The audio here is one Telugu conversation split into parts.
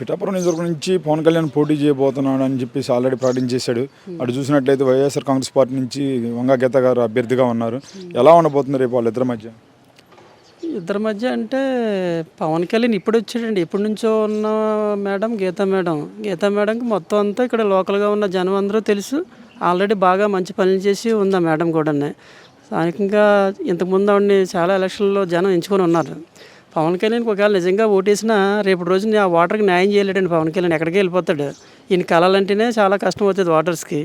పిఠాపురం నియోజకవర్గం నుంచి పవన్ కళ్యాణ్ పోటీ చేయబోతున్నాడు అని చెప్పేసి ఆల్రెడీ ప్రకటించేశాడు. అటు చూసినట్లయితే వైఎస్ఆర్ కాంగ్రెస్ పార్టీ నుంచి వంగా గీత గారు అభ్యర్థిగా ఉన్నారు. ఎలా ఉండబోతుంది రేపు వాళ్ళ ఇద్దరి మధ్య? ఇద్దరి మధ్య అంటే పవన్ కళ్యాణ్ ఇప్పుడు వచ్చాడండి. ఎప్పటి నుంచో ఉన్న మేడం గీతా మేడం. గీతా మేడంకి మొత్తం అంతా ఇక్కడ లోకల్గా ఉన్న జనం అందరూ తెలుసు. ఆల్రెడీ బాగా మంచి పనులు చేసి ఉంది ఆ మేడం కూడా స్థానికంగా ఇంతకుముందు ఆవిడని చాలా ఎలక్షన్లో జనం ఎంచుకొని ఉన్నారు. పవన్ కళ్యాణ్కి ఒకవేళ నిజంగా ఓటేసినా రేపు రోజున ఆ వాటర్కి న్యాయం చేయలేడండి పవన్ కళ్యాణ్ ఎక్కడికి వెళ్ళిపోతాడు. ఈయన కలాలంటేనే చాలా కష్టం అవుతుంది వాటర్స్కి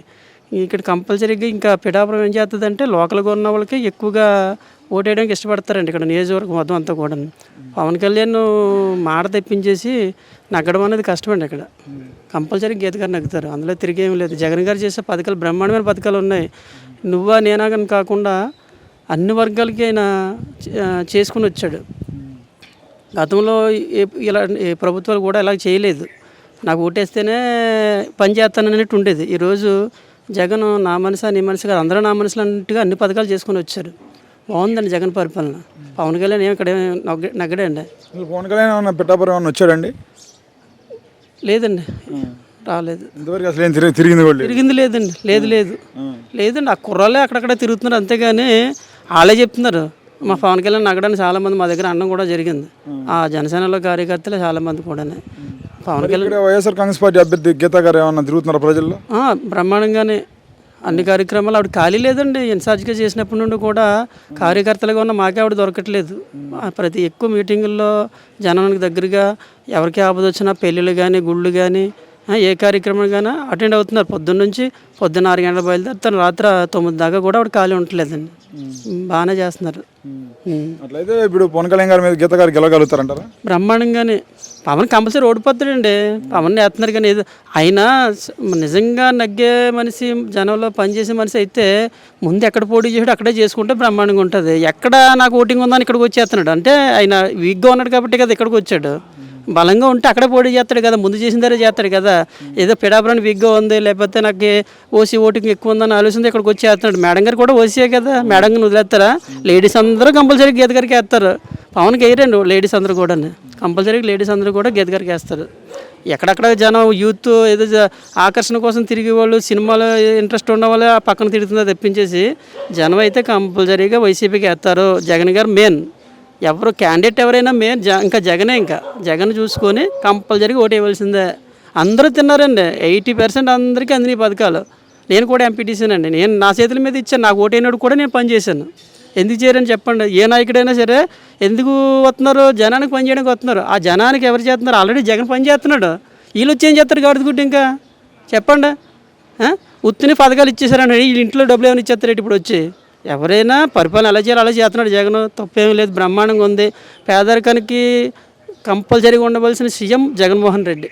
ఇక్కడ కంపల్సరీగా ఇంకా పిఠాపురం ఏం చేస్తుందంటే లోకల్గా ఉన్న వాళ్ళకి ఎక్కువగా ఓటేయడానికి ఇష్టపడతారండి ఇక్కడ నియోజకవర్గం మొత్తం అంతా కూడా పవన్ కళ్యాణ్ మాట తెప్పించేసి నగ్గడం అనేది కష్టమండి ఇక్కడ. కంపల్సరీ గీత గారు నగ్గుతారు. అందులో తిరిగేం లేదు. జగన్ గారు చేసే పథకాలు బ్రహ్మాండమైన పథకాలు ఉన్నాయి. నువ్వా నేనా కానీ కాకుండా అన్ని వర్గాలకి ఆయన చేసుకుని వచ్చాడు. గతంలో ఇలా ప్రభుత్వాలు కూడా ఇలా చేయలేదు. నాకు ఓటేస్తేనే పని చేస్తానన్నట్టు ఉండేది. ఈరోజు జగన్ నా మనసు నీ మనసు కాదు అందరూ నా మనసులు అన్నట్టుగా అన్ని పథకాలు చేసుకొని వచ్చారు. బాగుందండి జగన్ పరిపాలన. పవన్ కళ్యాణ్ ఏమి ఇక్కడ ఏమి నగ్గ- నగ్గడండి. అసలు పవన్ కళ్యాణ్ ఏమన్నా పిఠాపురం ఏమన్నా వచ్చాడండి లేదండి. రాలేదు. ఇంతవరకు అసలు ఏం తిరిగి తిరిగింది. తిరిగింది లేదండి. లేదు లేదు. లేదండి. ఆ కుర్రాళ్ళే అక్కడక్కడ తిరుగుతున్నారు. అంతేగాని వాళ్ళే చెప్తున్నారు. మా పవన్ కళ్యాణ్ నగ్గడానికి చాలామంది మా దగ్గర అన్నం కూడా జరిగింది. ఆ జనసేనలో కార్యకర్తలు చాలామంది కూడా పవన్ కళ్యాణ్ వైఎస్ఆర్ కాంగ్రెస్ పార్టీ అభ్యర్థి గీత గారు ఏమన్నా తిరుగుతున్నారా ప్రజల్లో? బ్రహ్మాండంగానే. అన్ని కార్యక్రమాలు ఆవిడ ఖాళీ లేదండి. ఇన్ఛార్జ్గా చేసినప్పటి నుండి కూడా కార్యకర్తలుగా ఉన్న మాకే ఆవిడ దొరకట్లేదు. ప్రతి ఎక్కువ మీటింగుల్లో జనానికి దగ్గరగా ఎవరికి ఆపద వచ్చినా పెళ్ళిళ్ళు కానీ గుళ్ళు కానీ ఏ కార్యక్రమం కానీ అటెండ్ అవుతున్నారు. పొద్దున్న నుంచి పొద్దున్న ఆరు గంటల బయలుదేరుతారు రాత్రి తొమ్మిది దాకా కూడా ఆవిడ ఖాళీ ఉండట్లేదండి. బాగానే చేస్తున్నారు. అట్లయితే ఇప్పుడు పవన్ కళ్యాణ్ గారి మీద గీత గారు గెలవగలుగుతారంటారా? బ్రహ్మాండంగానే. పవన్ కంపల్సరీ ఓడిపోతాడండి. పవన్ వేస్తున్నారు కానీ అయినా నిజంగా నగ్గే మనిషి జనంలో పనిచేసే మనిషి అయితే ముందు ఎక్కడ పోటీ చేసాడు అక్కడే చేసుకుంటే బ్రహ్మాండంగా ఉంటుంది. ఎక్కడ నాకు ఓటింగ్ ఉందని ఇక్కడికి వచ్చేస్తున్నాడు. అంటే ఆయన వీక్గా ఉన్నాడు కాబట్టి కదా ఇక్కడికి వచ్చాడు. బలంగా ఉంటే అక్కడ పోటీ చేస్తాడు కదా ముందు చేసిన దగ్గర చేస్తాడు కదా. ఏదో పిడాపురాని బిగ్గా ఉంది లేకపోతే నాకు ఓసీ ఓటింగ్ ఎక్కువ ఉందని ఆలోచన ఇక్కడికి వచ్చేస్తున్నాడు మేడం గారు కూడా ఓసీయే కదా మేడం గారిని వదిలేస్తారా లేడీస్ అందరూ కంపల్సరీ గీత గారికి వేస్తారు. పవన్కి వేయరండి లేడీస్ అందరూ కూడా కంపల్సరీ లేడీస్ అందరూ కూడా గీత గారికి వేస్తారు. ఎక్కడెక్కడ జనం యూత్ ఏదో ఆకర్షణ కోసం తిరిగే వాళ్ళు సినిమాలో ఇంట్రెస్ట్ ఉన్న వాళ్ళు ఆ పక్కన తిరుగుతుందో తెప్పించేసి జనం అయితే కంపల్సరీగా వైసీపీకి వేస్తారు. జగన్ గారు మెయిన్. ఎవరు క్యాండిడేట్ ఎవరైనా మేము జ ఇంకా జగనే ఇంకా. జగన్ చూసుకొని కంపల్సరీగా ఓటు వేయవలసిందే. అందరూ తిన్నారండి. ఎయిటీ పర్సెంట్ అందరికీ అందిన పథకాలు. నేను కూడా ఎంపీటీసీనండి నేను నా చేతుల మీద ఇచ్చాను. నాకు ఓటైనప్పుడు కూడా నేను పనిచేశాను ఎందుకు చేయరని చెప్పండి. ఏ నాయకుడైనా సరే ఎందుకు వస్తున్నారు? జనానికి పని చేయడానికి వస్తున్నారు. ఆ జనానికి ఎవరు చేస్తున్నారు? ఆల్రెడీ జగన్ పని చేస్తున్నాడు. వీళ్ళు వచ్చి ఏం చేస్తారు? గాడిద గుడ్డి ఇంకా? చెప్పండి. ఉత్తిని పథకాలు ఇచ్చేసారండి వీళ్ళు ఇంట్లో డబ్బులు ఏమైనా ఇచ్చేస్తారు ఇప్పుడు వచ్చి? ఎవరైనా పరిపాలన ఎలా చేయాలి అలా చేస్తున్నాడు జగన్. తప్పేం లేదు. బ్రహ్మాండంగా ఉంది. పేదరికానికి కంపల్సరీగా ఉండవలసిన సీఎం జగన్మోహన్ రెడ్డి.